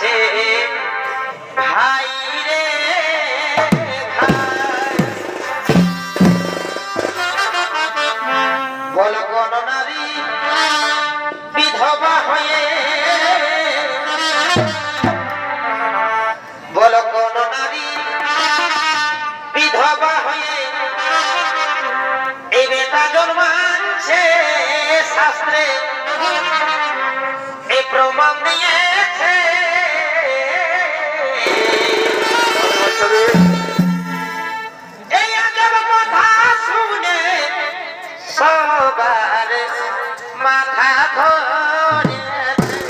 যে ভাই রে বল কোন নারী বিধবা হয়ে বল কোন নারী বিধবা হয়ে এই বেটা জন্মানছে শাস্ত্রে। এই প্রমাণ নিয়ে Baba.